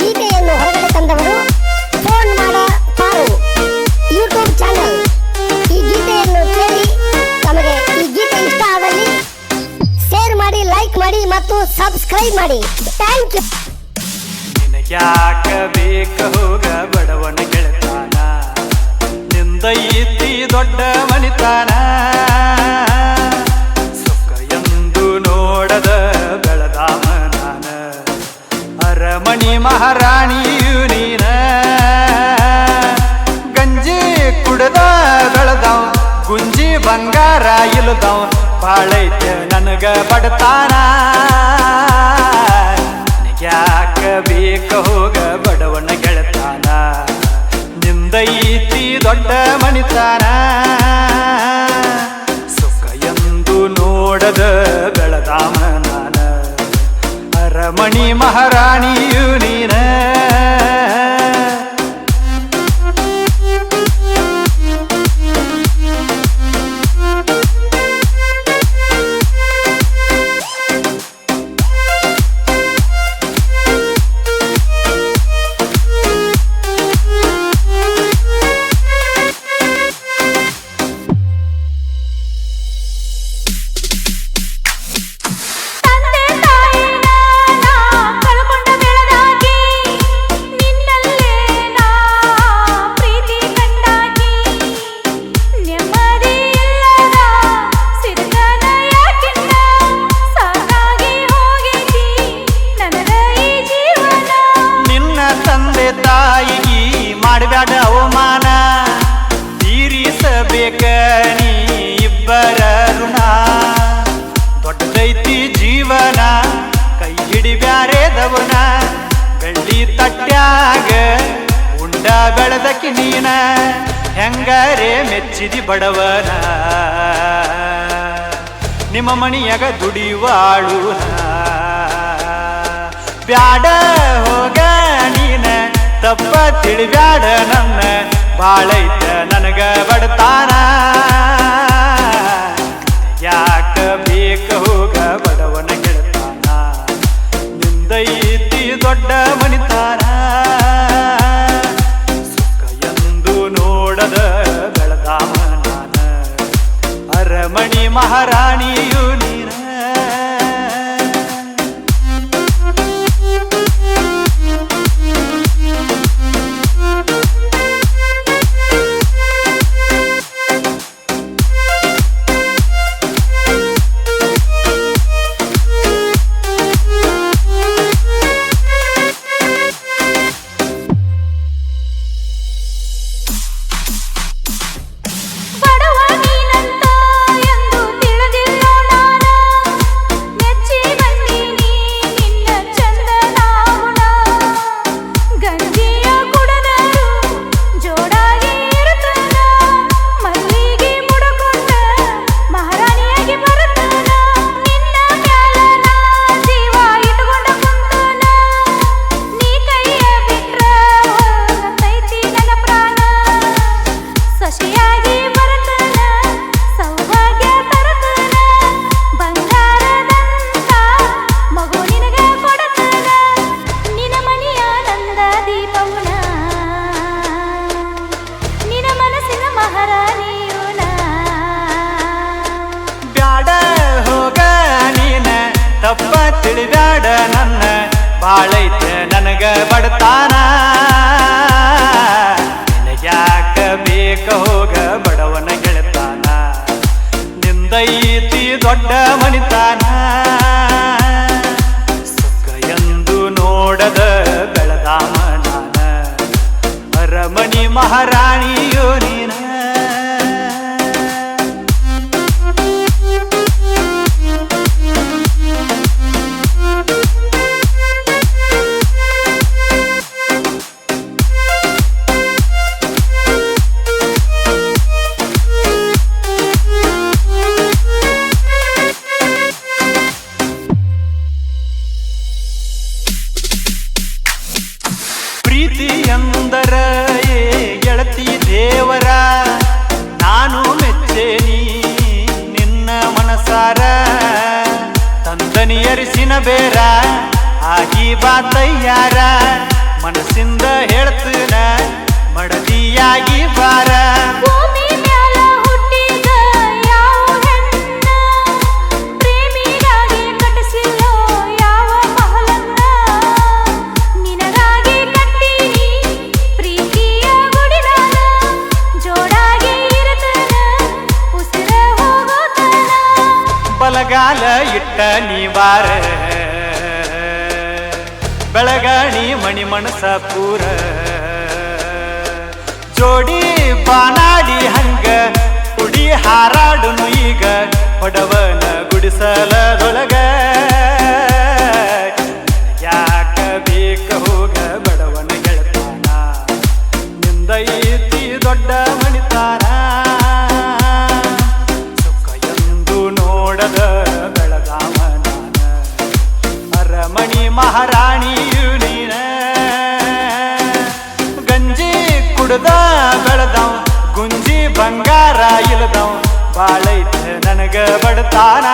ಗೀತೆಯನ್ನು ಹೊರಗಡೆ ತಂದವರು ಫೋನ್ ಮಾಡ ಪಾರು. YouTube channel. ಈ ಗೀತೆಯನ್ನು ಕೇಳಿ ತಮಗೆ ಈ ಗೀತೆ ಇಷ್ಟ ಆದಲ್ಲಿ ಶೇರ್ ಮಾಡಿ ಲೈಕ್ ಮಾಡಿ ಮತ್ತು ಸಬ್ಸ್ಕ್ರೈಬ್ ಮಾಡಿ. ಥ್ಯಾಂಕ್ ಯು ಯಾಕ ಬೇಕ ಹೋಗ ಬಡವನ ಗೆಳತಾನ? ನಿಂದೈತಿ ದೊಡ್ಡ ಮನಿತಾನ? ಗುಂಜಿ ಬಂಗಾರ ಇಲ್ದವ್ ಬಾಳೈತೆ ನನಗ ಬಡತಾನ. ಯಾಕ ಬೇಕ ಹೋಗ ಬಡವನ ಗೆಳತಾನ. ನಿಂದೈತಿ ದೊಡ್ಡ ಮಣಿತಾನ. ಸುಖ ಎಂದು ನೋಡದ ಬೆಳದಾಮ ನಾನ. ಅರಮಣಿ ಮಹಾರಾಣಿಯು ನೀನ ತೀರಿಸಬೇಕ ನೀ ಇಬ್ಬರ ಋಣ. ದೊಡ್ಡದೈತಿ ಜೀವನ, ಕೈ ಹಿಡಿ ಬ್ಯಾರೆ ದವನ. ಬೆಳ್ಳಿ ತಟ್ಟ್ಯಾಗ ಉಂಡ ಬೆಳೆದಕ್ಕೆ ನೀನ. ಹೆಂಗಾರೆ ಮೆಚ್ಚಿದಿ ಬಡವನ. ನಿಮ್ಮ ಮಣಿಯಾಗ ದುಡಿಯುವಾಳುನ ಬ್ಯಾಡ ಹೋಗ ನೀನ, ತಪ್ಪ ತಿಳಿಬ್ಯಾಡ ನನ್ನ. ಬಾಳೈತ ನನಗ ಬಡತಾನ. ಯಾಕ ಬೇಕ ಹೋಗ ಬಡವನ ಗೆಳತಾನ. ನಿಂದೈತಿ ದೊಡ್ಡ ಮನಿತಾನ. ಸುಖ ಎಂದು ನೋಡದ ಬೆಳದಾಮ ನಾನ. ಅರಮಣಿ ಮಹಾರಾಣಿಯು ನೀನ. ಬಾಳೈತ ನನಗೆ ಬಡತಾನ. ಬೇರ. ಆಗಿ ಬಾ ತಯ್ಯಾರ ಮನಸ್ಸಿಂದ ಹೇಳ್ತೀನ ಮಡದಿಯಾಗಿ ಬಾರ. ಇಟ್ಟ ಮ್ಯಾಲ ಹುಟ್ಟಿದ ಬೆಳಗಾಣಿ ಮಣಿ ಮನಸ ಪೂರ ಜೋಡಿ ಬಾನಾಡಿ ಹಂಗ ಕುಡಿ ಹಾರಾಡುನು ಈಗ ಹೊಡವನ ಗುಡಿಸಲದೊಳಗ ಕುಡ್ದ ಬೆಳೆದವ್ ಗುಂಜಿ ಬಂಗಾರ ಇಲ್ದವ್ ಬಾಳೈತೆ ನನಗ ಬಡತಾನ